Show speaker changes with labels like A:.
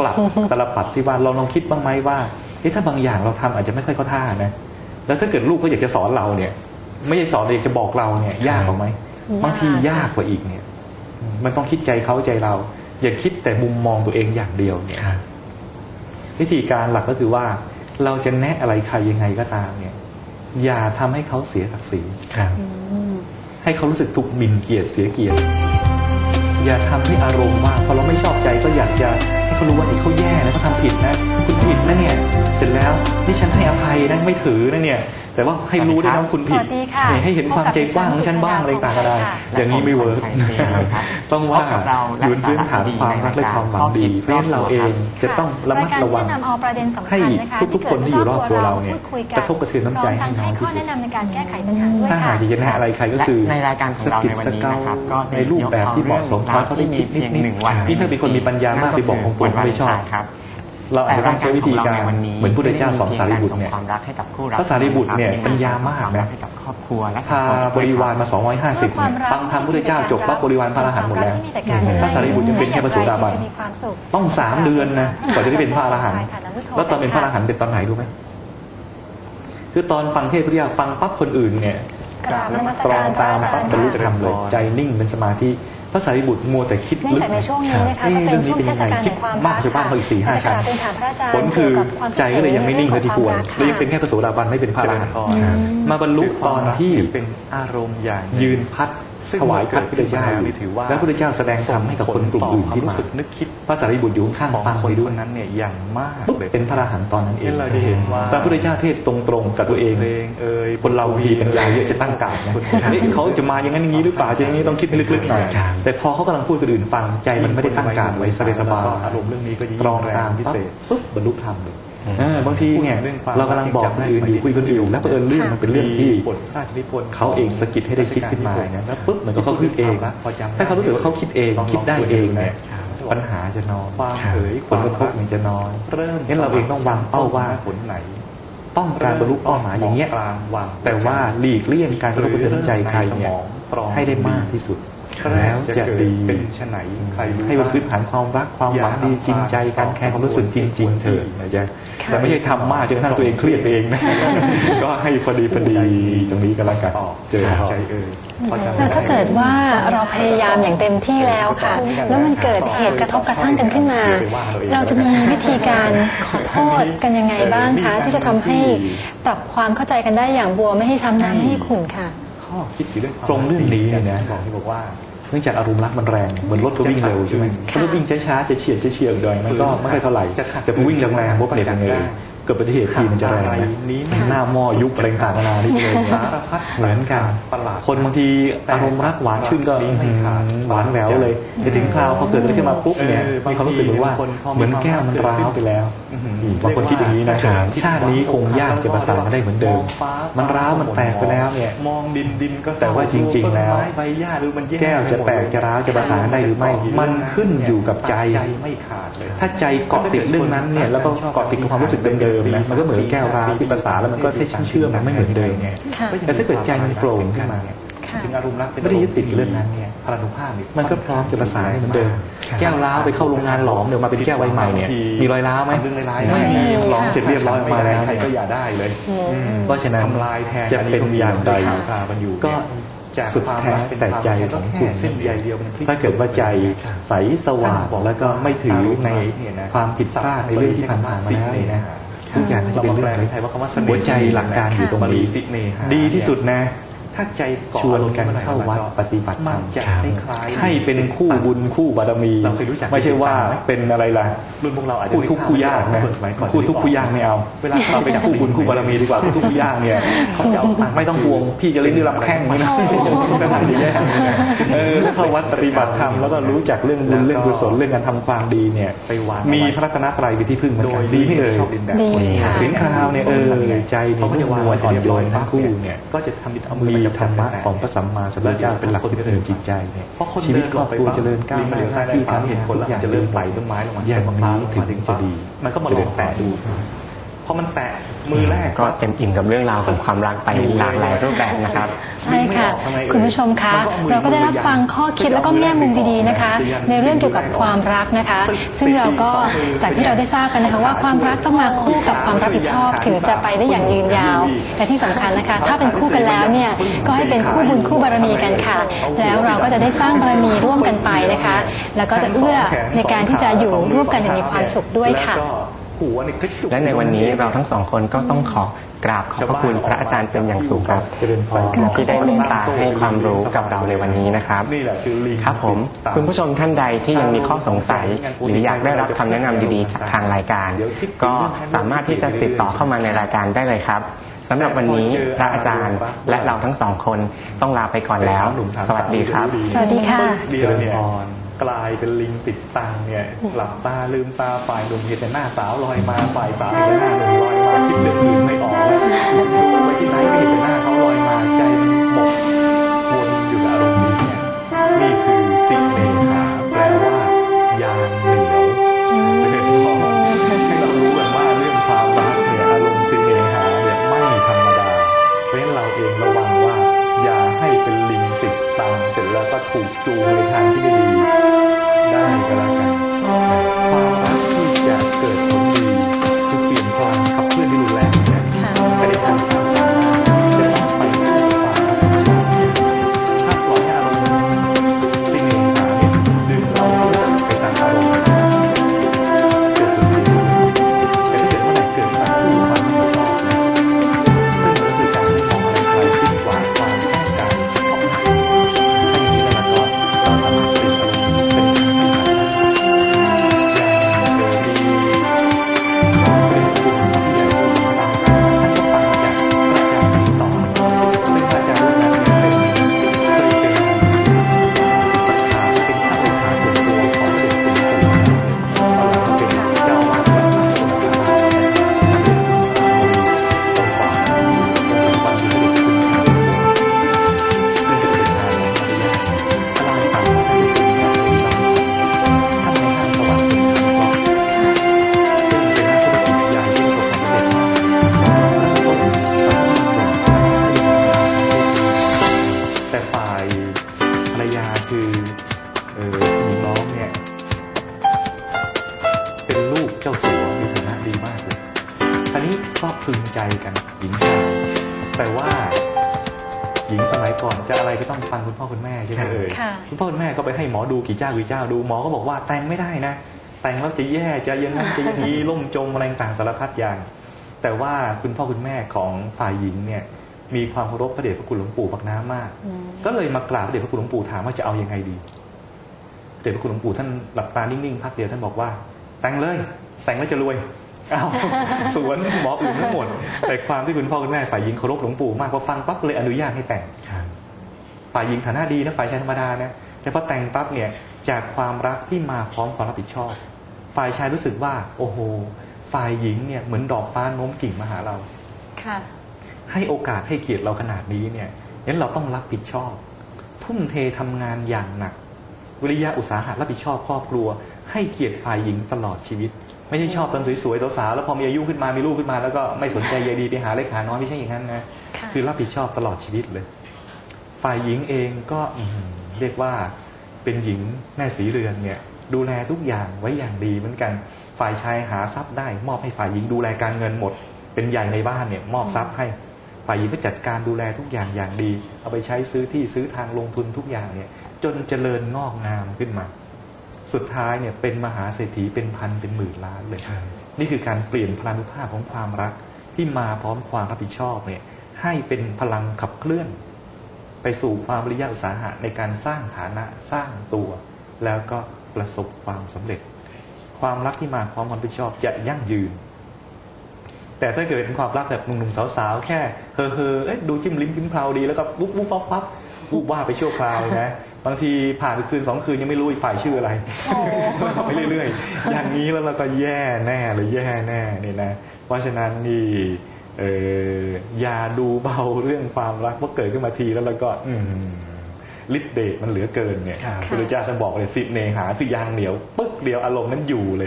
A: ปรับตลปัดสิว่าเราลองคิดบ้างไหมว่าเอ๊ะถ้าบางอย่างเราทำอาจจะไม่ค่อยเข้าท่านะ แล้วถ้าเกิดลูกเขาอยากจะสอนเราเนี่ย ไม่ใช่สอนเองจะบอกเราเนี่ย ยากกว่าไหม
B: ยาก
A: บางทียากกว่าอีกเนี่ย มันต้องคิดใจเขาใจเรา อย่าคิดแต่มุมมองตัวเองอย่างเดียวเนี่ย
C: ครับ
A: วิธีการหลักก็คือว่า เราจะแนะอะไรใครยังไงก็ตามเนี่ย อย่าทำให้เขาเสียศักดิ์ศรี
C: ครับ
B: อืม
A: ให้เขารู้สึกถูกหมิ่นเกียรติเสียเกียรติ อย่าทำให้อารมณ์มากพอเราไม่ชอบใจก็อยากจะให้เขารู้ว่านี่เขาแย่นะเขาทำผิดนะ คุณผิดนะเนี่ย เสร็จแล้วนี่ฉันให้อภัยนะไม่ถือนะเนี่ย แต่ว่าให้รู้ด้วยนะว่าคุณผิด
B: สวัสดีค่ะ
A: ให้เห็นความใจกว้างของฉันบ้างอะไรต่างๆก็ได้
B: ค่ะ
A: อย่างนี้ไม่เวิร์ก
C: ใช้เพลงนะครับ
A: ต้องว่า
C: พบกับเรา
A: อยู่บนพื้นฐานความรักและความหวังดีเพราะฉะนั้นเราเองจะต้องระมัดระวังา
B: ยการที่นำเอาประเด็นสำคัญ
A: ให้
B: นะคะ
A: ทุกๆคนที่อยู่รอบตัวเราเนี่ย
B: พูดคุย
A: กระทบกระเทือนน้ำใจให้น้อยที่
B: ข้อ
A: สุด
B: แนะนำในการแก้ไขปัญหาด้วย
A: ถ้าหา
B: ค่ะ
A: กจะแนะอะไรใครก็คือ
C: และในรายการของเราในวันนี้นะครับก็จะ
A: ในรูปแบบที่เหมาะสม
C: ยกเอา
A: เขาได้คิดนิด
C: เพียงหนึ่งวัน
A: นี่ถ้าเป็นคนมีปัญญามากไปบอกของผมไม่ชอบ
C: ครับ
A: เราอาจจะต้องใช้วิธีการ
C: แต่ยของเในวันนี้
A: เหมือนพุทธเจ้าสอนสารีบุตรเนี่ย
C: ความรักให้กับคู่รัก
A: พระสารีบุตรเนี่ยปัญญามากนะ
C: ให้กับครอบครัวและ
A: พาบริวารมา 250เนี่ยฟังธรรมพุทธเจ้าจบปั๊บบริวารพระอรหันต์หมดแล้วพระสารีบุตรยังเป็นแค่พระโสดาบันต้องสามเดือนนะกว่าจะได้เป็นพระอรหันต์แล้วตอนเป็นพระอรหันต์เป็นตอนไหนรู้ไหมคือตอนฟังเทศน์พุทธเจ้าฟังปั๊บคนอื่นเนี่ย
B: กราบนมัส
A: ตร
B: กา
A: อง
B: ร
A: ตาม
B: พระ
A: ปั๊บ
B: อา
A: บรรลุ
B: จารย์
A: ธรรมเลยใจนิ่งเป็นสมาธิ พระสารีบุตรมัวแต่คิด
B: เนื่อง
A: ลึก
B: จากในช่วงนี้นะคะ
A: เอ๊ะ
B: ก็เป็นช่วงเทศกาล
A: เรื่
B: แห่
A: อง
B: ง
A: นี้
B: ความ
A: เป็นยังไงคิดมากชาวบ้านเขาอีกสี่ห้า
B: จะกราบ
A: ครั้ง
B: เป็นถามพระอาจารย์
A: ผลคือ
B: เกี่ยวกับความ
A: ใจก็เลยยังไม่นิ่งเท่าที่ควร
B: เรื่อง
A: แล้วยังเป็นแค่พระโสดาบันไม่เป็นพระอรหันต์มาบรรลุตอนที่
D: เป็นอารมณ์อย่าง
A: ยืนพัด
D: ซึ่ง
A: ถวายพัดพระพุทธเจ้า
D: เกิดขึ้นมาแล้วนี่ถือว่า
A: แล้วพระพุทธเจ้าแสดงธรรมให้กับคนกลุ่มอื่นที่
D: รู้
A: มา
D: สึกนึกคิด
A: พระสารีบุตรอยู่ข้าง
D: ของ
A: ๆฟัง
D: ค
A: ไป
D: น
A: ด้
D: ค
A: วย
D: นนั้นเนี่ยอย่างมาก
A: ปุ๊บ
D: เลย
A: เป็นพระอรหันต์ตอนนั้นเอง
D: เราจะเห็นว่า
A: พระพุทธเจ้าเทศตรงๆกับตัวเอง
D: เพลงเอ่ย
A: คนเราทีปัญญาเยอะจะตั้งการนะนี่เขาจะมาอย่างนั้นอย่างนี้หรือเปล่าจะอย่างนี้ต้องคิดให้ลึกๆหน่อย
C: ครับ
A: แต่พอเขากำลังพูดกับคนอื่นฟังใจมันไม่ได้ตั้งการไว้สบายๆ
D: อารมณ์เรื่องนี้ก็ยิ่ง
A: ตรอง
D: แร
A: ตางม
D: พิเศษ
A: ปุ๊บบรรลุธรรมเลยเออ บางทีเนี่ย
D: พูดถึงเรื่องความ
A: เรากำลังบอกคนอื่นอยู่คุยคนอื่นแล้วเผอิญเรื่องมันเป็นเรื่องที่
D: บทพระราชนิพนธ์
A: เขาเองสะกิดให้ได้คิดขึ้นมาเนี่ยแล้วปุ๊บเหมือนกับเขาคิดเอง
D: พอจำได้
A: ถ้าเขารู้สึกว่าเขาคิดเองคิดได้เองเนี่ยปัญหาจะน้อย
D: ความเผย
A: ผลกระทบมันจะน้อย
D: เริ่ม
A: งั้นเราเองต้องวางเป้าว่า
D: ผลไหน
A: ต้องการบรรลุเป้าหมายอย่างเงี้ย
D: กลางวาง
A: แต่ว่าหลีกเลี่ยงการกระทบกระเทือนใจใครเนี่ยให้ได้มากที่สุด แล้วจะดี
D: เป็นชะไหนใครรู้
A: ให้บนพื้นฐานความรักความหวังดีจริงใจการแคร์ความรู้สึกจริง ๆ เถอะนะจ๊ะ
B: ค่ะ
A: แต่ไม่ใช่ทำมากจนกระทั่งตัวเองเครียดเองนะก็ให้พอดีพอดีตรงนี้ก็แล้วกัน
D: ต่อ
A: เจอ
D: ใจเอ่ยพอจำ
B: แล้วถ้าเกิดว่าเราพยายามอย่างเต็มที่แล้วค่ะ แล้วมันเกิดเหตุกระทบกระทั่งกันขึ้นมา เราจะมีวิธีการขอโทษกันยังไงบ้างคะที่จะทำให้ปรับความเข้าใจกันได้อย่างบัวไม่ให้ช้ำน้ำไม่ให้ขุ่นค่ะ
D: ข้อคิดอยู่เรื่อง
A: ตรงเรื่องนี้เนี่ยนะ
D: บอกที่บอกว่า
A: เนื่องจากอารมณ์รักมันแรงเหมือนรถก็วิ่งเร็วใช่ไหม
B: ค่ะ
A: ถ้ารถวิ่งช้าๆจะเฉียดจะเฉียดหน่อยมันก็ไม่ค่อยเท่าไหร่
D: จะขัด
A: แต่พอวิ่งแรงๆพวกเด็กเป็นไง เกิดอุบัติเหตุทีมันจะแรง
D: อะไร
A: นะ
D: นี้
A: หน้าหม้อยุบอะไรต่างๆนานานี่เลย
D: สารพัด
A: เหมือนกัน
D: ประหลาด
A: คนบางทีอารมณ์รักหวานชื่นก็
D: นี้ไม่ขาด
A: หวานแหววเลยไปถึงคราวพอเกิดอะไรขึ้นมาปุ๊บเนี่ย
D: เออ
A: มีความรู้สึกเหมือนว่า
D: บางที
A: เหมือนแก้วมันร้าวไปแล้ว
D: อื้อหือ
A: บางคนคิดอย่างนี้นะชาตินี้คงยากจะประสานกันได้เหมือนเดิม
D: งฟ้า
A: มันร้าวมันแตกไปแล้วเนี่ย
D: มองดินดินก็เศ
A: แต่ว่าจริง ๆ แล้ว
D: ต้นไม้ใบหญ้าหรือมันย่
A: แก้วจะแตกจะร้าวจะประสานได้หรือไม่ มันขึ้นอยู่กับใจ
D: ใจไม่ขาดเลย
A: ถ้าใจเกาะติดเรื่องนั้นเนี่ยแล้วก็เกาะติดกับความรู้สึกเดิมๆนะมันก็เหมือนแก้วร้าวที่ประสานแล้วมันก็แค่เชื่อมมันไม่เหมือนเดิมเนี่ย
B: ค่ะ
A: แต่ถ้าเกิดใจมันโปร่งขึ้นมาเนี่ย
B: ค่ะ
D: ถึงอารมณ์รักเป็น
A: ไม่ได้ยึดติดกับเรื่องนั้นเนี่ยพลานุภาพเนี่ยมันก็พร้อมจะประสานให้เหมือนเดิม แก้วร้าวไปเข้าโรงงานหลอมเดี๋ยวมาเป็นแก้วใบใหม่เนี่ยมีรอยร้าวไหม
D: เรื่องร้ายๆ
A: ไม่
B: ไม่
A: มี
B: มี
A: หลอมเสร็จเรียบร้อยออกมาแล้ว
D: ใคร
A: เนี่ย
D: ก็อย่าได้เลย
A: เพราะฉะนั้น
D: ทำลายแทน
A: จะเป็นอย่างใด
D: คามันอยู่
A: ก็
D: จาก
A: สุด
D: ความ
A: แท้
D: รักเป็น
A: แต่ใจ
D: ความ
A: ของ
D: แค่
A: คุณ
D: เส้นใยเดียวมันพลิก
A: ถ้าเกิดว่าใจใสสว่างแล้วก็ไม่ถือในความผิดพลาดในเรื่องที่ผ่านมาแล้วเนี่ยนะ ทุกอย่างก็จะเป็นเรื่อง
D: ใน
A: เล็ก
D: ไทยว่าคำว่าเสน่ห์
A: หัวใจหลักการอยู่ตรง
D: บริ
A: นี้
D: สิเนหา
A: ดีที่สุดนะ
D: ถ้าใจเกาะ
A: ชวนกันเข้าวัดปฏิบัติธร
D: มั
A: ร
D: น
A: ม
D: จะคล้ายๆ
A: ให้เป็นคู่บุญคู่บารมี
D: เราเคยรู้จัก
A: ไม่ใช่ว่าเป็นอะไรล่ะ
D: รุ่นพวกเราอาจจะ
A: คู่ทุกข์คู่ยากนะ
D: คนสมัยก่อน
A: คู่ทุกข์คู่ยากไม่เอา
D: เวลา
A: เราเป็นคู่บุญคู่บารมีดีกว่าคู่ทุกข์คู่ยากเนี่ยเขาจะเอาตังค์ไม่ต้องห่วงพี่จะเล่นด้วยลำแข้งนี่นะไม่ได้แย่เออถ้าเข้าวัดปฏิบัติธรรมแล้วก็รู้จักเรื่องบุญเรื่องกุศลเรื่องการทำความดีเนี่ย
D: ไปวาง
A: มีพระรัตนตรัยเป็นที่พึ่งเหมือน
D: โด
A: กัน
D: ย
A: ดีไม่เอ่ย
D: ชอบดินแบบ
B: ดี
D: คน
B: ค่ะ
A: ถึงคราวเนี่ยเออใจนี่
D: เขาก็จะวาง
A: นวลอ่อนโยนทั้งคู่เนี่ย
D: ก็จะทำเอามือ
A: มี
D: ไปจับ
A: ธรรมะของพระสัมมาสัมพุทธเจ้าเป็นหลักที่ดำเนินจิตใจเนี่ย
D: เพราะคน
A: ชีวิตครอบครัวเจริญก้าวห
D: ห
A: น้า
D: น้า
A: หน้าที่การ
D: เห็
A: เห็
D: น
A: น
D: ค
A: คนน
D: แล้ว
A: แล้ว
D: จะ
A: จะ
D: เริ่
A: เริ่
D: ม
A: ม
D: ไห
A: ไห
D: ล
A: ล
D: ต้
A: ต้
D: น
A: น
D: ไม้
A: ไม้
D: ล
A: ล
D: ง
A: ง
D: มา
A: มา
D: อย่าง
A: จะ
D: นี้
A: ลง
D: จะ
A: ไป
D: ลงแตะดูมันก็มาลองแตะดู
A: พอมันแตะ มือแรก
C: ก็เต็มอิ่มกับเรื่องราวของความรักไปหลากหลายรูปแบบนะครับ
B: ใช่ค่ะ คุณผู้ชมคะเราก็ได้รับฟังข้อคิดแล้วก็แง่มุมดีๆนะคะ ในเรื่องเกี่ยวกับความรักนะคะ ซึ่งเราก็จากที่เราได้ทราบกันนะคะว่าความรักต้องมาคู่กับความรับผิดชอบถึงจะไปได้อย่างยืนยาวและที่สำคัญนะคะ ถ้าเป็นคู่กันแล้วเนี่ยก็ให้เป็นคู่บุญคู่บารมีกันค่ะ แล้วเราก็จะได้สร้างบารมีร่วมกันไปนะคะ แล้วก็จะเอื้อในการที่จะอยู่ร่วมกันอย่างมีความสุขด้วยค่ะ
A: แล้วก็หัวเนี่ยกระจุก
C: และในวันนี้เราทั้งสองคนก็ต้องขอกราบขอบพระคุณพระอาจารย์เป็นอย่างสูงครับ
A: เจริญพร
C: ที่ได้เมตตาให้ความรู้กับเราในวันนี้นะครับ
A: นี่แหละคือลิง
C: ครับผมคุณผู้ชมท่านใดที่ยังมีข้อสงสัย หรืออยากได้รับคำแนะนำดีๆ จากทางรายการ ก็สามารถที่จะติดต่อเข้ามาในรายการได้เลยครับสำหรับวันนี้พระอาจารย์และเราทั้งสองคนต้องลาไปก่อนแล้ว สวัสดีครับ
B: สวัสดีค่ะ
A: เดียวเนี่ย กลายเป็นลิงติดตังเนี่ย หลับตาลืมตาฝ่ายหนุ่มเห็นแต่หน้าสาวลอยมาฝ่ายสาวเห็นแต่หน้าหนุ่มลอยมาคิดเรื่องอื่นไม่ออกแล้วดูไปที่ไหนก็เห็นแต่หน้าเขาลอยมาใจมันหมกวนอยู่กับอารมณ์นี้เนี่ยนี่คือสิเนหาแปลว่ายางเหนียวจะเห็นพอให้เรารู้กันว่าเรื่องความรักเนี่ยอารมณ์สิเนหาเนี่ยไม่ธรรมดาเพราะฉะนั้นเราเองระวังว่า อย่าให้เป็นลิงติดตังเสร็จแล้วก็ถูกจูงในทาง หญิงสมัยก่อนจะอะไรก็ต้องฟังคุณพ่อคุณแม่ใช่ไหมเอ่ย
B: ค่ะ
A: คุณพ่อคุณแม่ก็ไปให้หมอดูกี่เจ้ากี่เจ้าดูหมอก็บอกว่าแต่งไม่ได้นะ แต่งแล้วจะแย่จะอยังนั้นจะอย่างนี้ล่มจมอะไรต่างสารพัดอย่าง แต่ว่าคุณพ่อคุณแม่ของฝ่ายหญิงเนี่ยมีความเคารพพระเดชพระคุณหลวงปู่ปักน้ำมาก ก็เลยมากราบพระเดชพระคุณหลวงปู่ถามว่าจะเอายังไงดีพระเดชพระคุณหลวงปู่ท่านหลับตานิ่งๆพักเดียวท่านบอกว่า แต่งเลย แต่งแล้วจะรวย อ้าวสวนหมออื่นทั้งหมด แต่ความที่คุณพ่อคุณแม่ฝ่ายหญิงเคารพหลวงปู่มากพอฟังปั๊บเลยอนุญาตให้แต่งฝ่ายหญิงฐานะดีนะฝ่ายชายธรรมดานะแต่พอแต่งปั๊บเนี่ยจากความรักที่มาพร้อมความรับผิดชอบ ฝ่ายชายรู้สึกว่า โอ้โห ฝ่ายหญิงเนี่ยเหมือนดอกฟ้าโน้มกิ่งมาหาเรา
B: ค่ะ
A: ให้โอกาสให้เกียรติเราขนาดนี้เนี่ยงั้นเราต้องรับผิดชอบ ทุ่มเททำงานอย่างหนัก วิริยะอุตสาหะรับผิดชอบครอบครัว ให้เกียรติฝ่ายหญิงตลอดชีวิต ไม่ใช่ชอบตอนสวยๆสาวๆแล้วพอมีอายุขึ้นมามีลูกขึ้นมา แล้วก็ไม่สนใจใยดีไปหาเล็กหาน้อยไม่ใช่อย่างนั้นนะ
B: ค่ะ
A: คือรับผิดชอบตลอดชีวิตเลย ฝ่ายหญิงเองก็อื้อหือเรียกว่าเป็นหญิงแม่สีเรือนเนี่ย ดูแลทุกอย่างไว้อย่างดีเหมือนกันฝ่ายชายหาทรัพย์ได้ มอบให้ฝ่ายหญิงดูแลการเงินหมด เป็นใหญ่ในบ้านเนี่ย มอบทรัพย์ให้ ฝ่ายหญิงก็จัดการดูแลทุกอย่างอย่างดี เอาไปใช้ซื้อที่ซื้อทางลงทุนทุกอย่างเนี่ย จนเจริญงอกงามขึ้นมา สุดท้ายเนี่ยเป็นมหาเศรษฐีเป็นพันเป็นหมื่นล้านเลยนี่คือการเปลี่ยนพลานุภาพของความรักที่มาพร้อมความรับผิดชอบเนี่ยให้เป็นพลังขับเคลื่อน ไปสู่ความวิริยะอุตสาหะในการสร้างฐานะสร้างตัว แล้วก็ประสบความสำเร็จ ความรักที่มาพร้อมความรับผิดชอบจะยั่งยืน แต่ถ้าเกิดเป็นความรักแบบหนุ่มๆสาวๆแค่เฮอเฮอเอ๊ะดูจิ้มลิ้มจิ้มเพลาดีแล้วก็วุบวุบฟับฟับวุบว่าไปชั่วคราวเลยนะ บางทีผ่านไปคืนสองคืนยังไม่รู้อีกฝ่ายชื่ออะไรไปเรื่อยๆ อย่างนี้แล้วเราก็แย่แน่เลยแย่แน่นี่นะเพราะฉะนั้นนี่เอออย่าดูเบาเรื่องความรักเพราะเกิดขึ้นมาทีแล้วเราก็อืมฤทธิ์เดชมันเหลือเกินเนี่ย
C: ครับ
A: พระพุทธเจ้าท่านบอกเลยสิเนหาคือยางเหนียวปึ๊กเดียวอารมณ์นั้นอยู่เลย